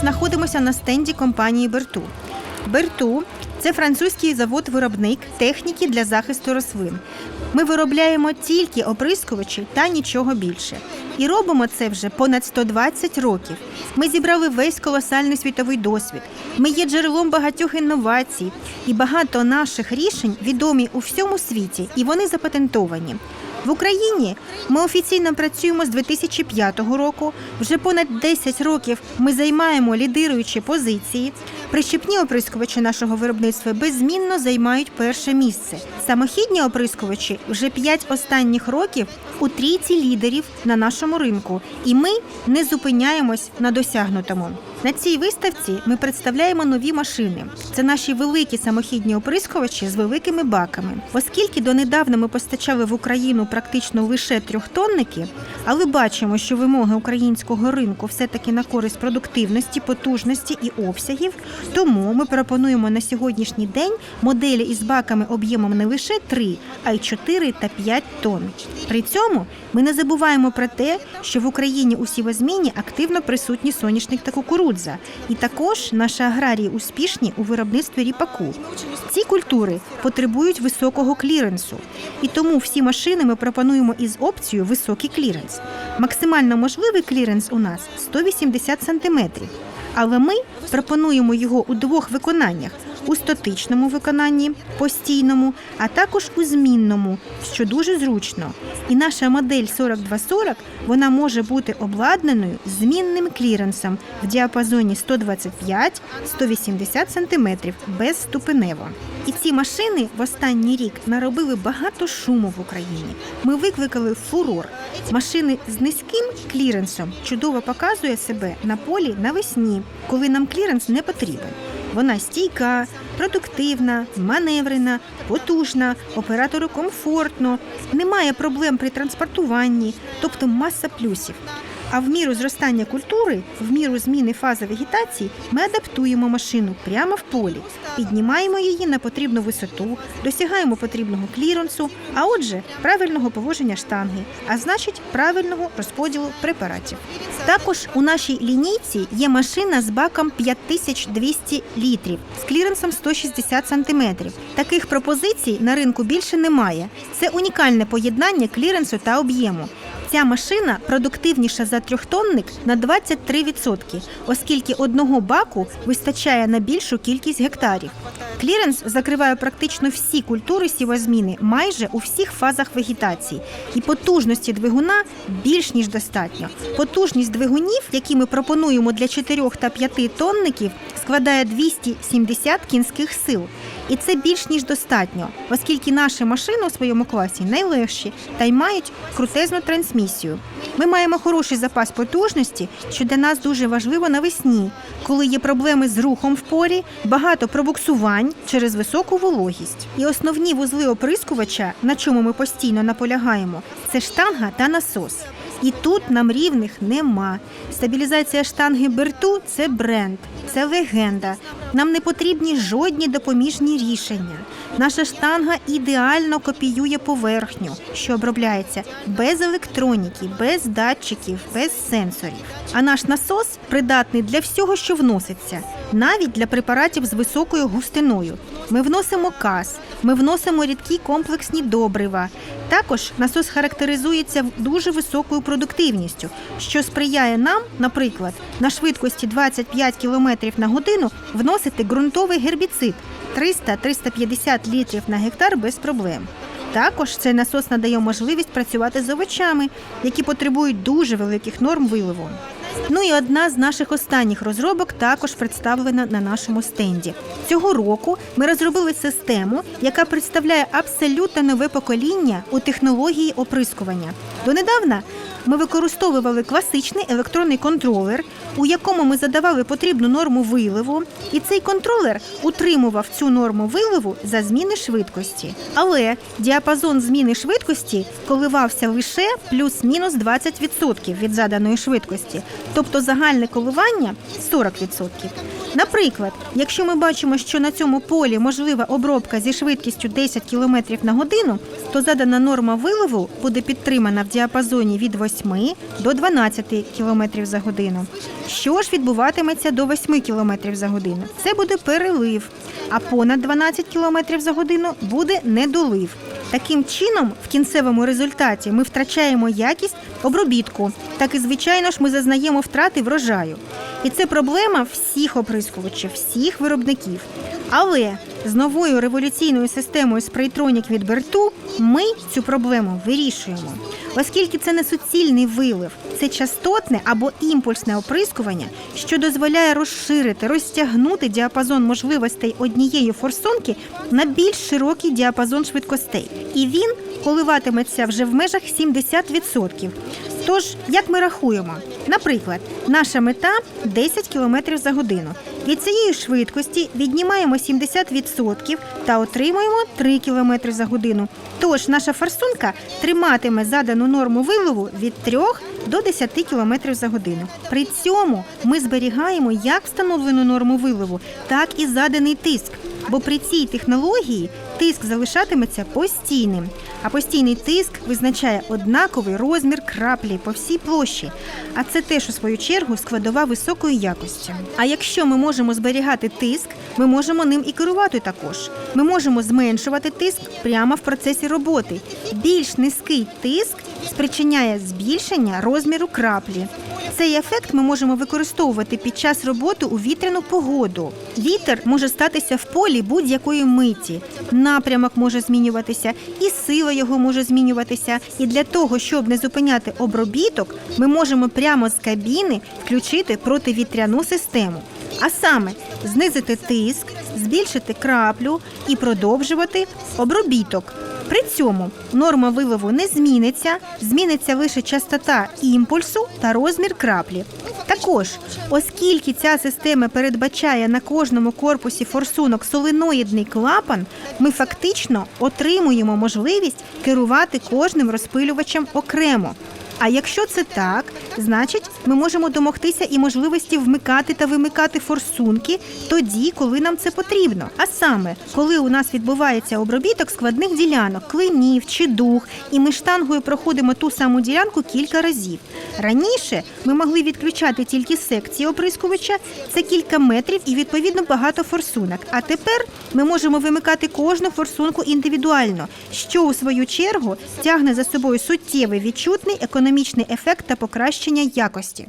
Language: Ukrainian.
знаходимося на стенді компанії Берту. Берту це французький завод-виробник техніки для захисту рослин. Ми виробляємо тільки оприскувачі та нічого більше. І робимо це вже понад 120 років. Ми зібрали весь колосальний світовий досвід. Ми є джерелом багатьох інновацій, і багато наших рішень відомі у всьому світі, і вони запатентовані. В Україні ми офіційно працюємо з 2005 року. Вже понад 10 років ми займаємо лідируючі позиції. Прищепні оприскувачі нашого виробництва беззмінно займають перше місце. Самохідні оприскувачі вже 5 останніх років у трійці лідерів на нашому ринку, і ми не зупиняємось на досягнутому. На цій виставці ми представляємо нові машини. Це наші великі самохідні оприскувачі з великими баками. Оскільки донедавна ми постачали в Україну практично лише трьохтонники, але бачимо, що вимоги українського ринку все-таки на користь продуктивності, потужності і обсягів. Тому ми пропонуємо на сьогоднішній день моделі із баками об'ємом не лише 3, а й 4 та 5 тонн. При цьому ми не забуваємо про те, що в Україні у сівозміні активно присутні соняшник та кукурудза, і також наші аграрії успішні у виробництві ріпаку. Ці культури потребують високого кліренсу, і тому всі машини ми пропонуємо із опцією високий кліренс. Максимально можливий кліренс у нас 180 см. Але ми пропонуємо його у двох виконаннях: у статичному виконанні, постійному, а також у змінному, що дуже зручно. І наша модель 4240 вона може бути обладнаною змінним кліренсом в діапазоні 125-180 см безступенево. І ці машини в останній рік наробили багато шуму в Україні. Ми викликали фурор. Машини з низьким кліренсом чудово показує себе на полі навесні, коли нам кліренс не потрібен. Вона стійка, продуктивна, маневрена, потужна, оператору комфортно, немає проблем при транспортуванні, тобто маса плюсів. А в міру зростання культури, в міру зміни фази вегетації, ми адаптуємо машину прямо в полі, піднімаємо її на потрібну висоту, досягаємо потрібного кліренсу, а отже, правильного положення штанги, а значить, правильного розподілу препаратів. Також у нашій лінійці є машина з баком 5200 літрів з кліренсом 160 см. Таких пропозицій на ринку більше немає. Це унікальне поєднання кліренсу та об'єму. Ця машина продуктивніша за трьохтонник на 23%, оскільки одного баку вистачає на більшу кількість гектарів. Кліренс закриває практично всі культури сівозміни майже у всіх фазах вегетації, і потужності двигуна більш ніж достатньо. Потужність двигунів, які ми пропонуємо для 4 та 5 тонників, складає 270 кінських сил. І це більш ніж достатньо, оскільки наші машини у своєму класі найлегші та й мають крутезну трансмісію. Ми маємо хороший запас потужності, що для нас дуже важливо навесні, коли є проблеми з рухом в полі, багато пробуксувань через високу вологість. І основні вузли оприскувача, на чому ми постійно наполягаємо, це штанга та насос. І тут нам рівних нема. Стабілізація штанги берту це бренд, це легенда. Нам не потрібні жодні допоміжні рішення. Наша штанга ідеально копіює поверхню, що обробляється без електроніки, без датчиків, без сенсорів. А наш насос придатний для всього, що вноситься, навіть для препаратів з високою густиною. Ми вносимо каз, ми вносимо рідкі комплексні добрива. Також насос характеризується дуже високою продуктивністю, що сприяє нам, наприклад, на швидкості 25 км на годину вносити ґрунтовий гербіцид 300-350 літрів на гектар без проблем. Також цей насос надає можливість працювати з овочами, які потребують дуже великих норм виливу. Ну і одна з наших останніх розробок також представлена на нашому стенді. Цього року ми розробили систему, яка представляє абсолютно нове покоління у технології оприскування. Донедавна ми використовували класичний електронний контролер, у якому ми задавали потрібну норму виливу, і цей контролер утримував цю норму виливу за зміни швидкості. Але діапазон зміни швидкості коливався лише плюс-мінус 20% від заданої швидкості, тобто загальне коливання 40%. Наприклад, якщо ми бачимо, що на цьому полі можлива обробка зі швидкістю 10 км на годину, то задана норма виливу буде підтримана в діапазоні від 8 до 12 км за годину. Що ж відбуватиметься до 8 км за годину? Це буде перелив, а понад 12 км за годину буде недолив. Таким чином, в кінцевому результаті ми втрачаємо якість обробітку, так і звичайно ж ми зазнаємо втрати врожаю. І це проблема всіх оприскувачів, всіх виробників. Але з новою революційною системою спрейтронік від Берту ми цю проблему вирішуємо. Оскільки це не суцільний вилив, це частотне або імпульсне оприскування, що дозволяє розширити, розтягнути діапазон можливостей однієї форсунки на більш широкий діапазон швидкостей. І він коливатиметься вже в межах 70%. Тож, як ми рахуємо? Наприклад, наша мета 10 км за годину. Від цієї швидкості віднімаємо 70% та отримуємо 3 км за годину. Тож наша форсунка триматиме задану норму вилову від 3 до 10 км за годину. При цьому ми зберігаємо як встановлену норму вилову, так і заданий тиск. Бо при цій технології тиск залишатиметься постійним, а постійний тиск визначає однаковий розмір краплі по всій площі. А це теж у свою чергу складова високої якості. А якщо ми можемо зберігати тиск, ми можемо ним і керувати також. Ми можемо зменшувати тиск прямо в процесі роботи. Більш низький тиск спричиняє збільшення розміру краплі. Цей ефект ми можемо використовувати під час роботи у вітряну погоду. Вітер може статися в полі будь-якої миті. Напрямок може змінюватися, і сила його може змінюватися. І для того, щоб не зупиняти обробіток, ми можемо прямо з кабіни включити противітряну систему. А саме знизити тиск, збільшити краплю і продовжувати обробіток. При цьому норма виливу не зміниться, зміниться лише частота імпульсу та розмір краплі. Також, оскільки ця система передбачає на кожному корпусі форсунок соленоїдний клапан, ми фактично отримуємо можливість керувати кожним розпилювачем окремо. А якщо це так, значить ми можемо домогтися і можливості вмикати та вимикати форсунки тоді, коли нам це потрібно. А саме, коли у нас відбувається обробіток складних ділянок, клинів чи дух, і ми штангою проходимо ту саму ділянку кілька разів. Раніше ми могли відключати тільки секції оприскувача, це кілька метрів і відповідно багато форсунок. А тепер ми можемо вимикати кожну форсунку індивідуально, що у свою чергу тягне за собою суттєвий відчутний економічний ефект та покращення якості.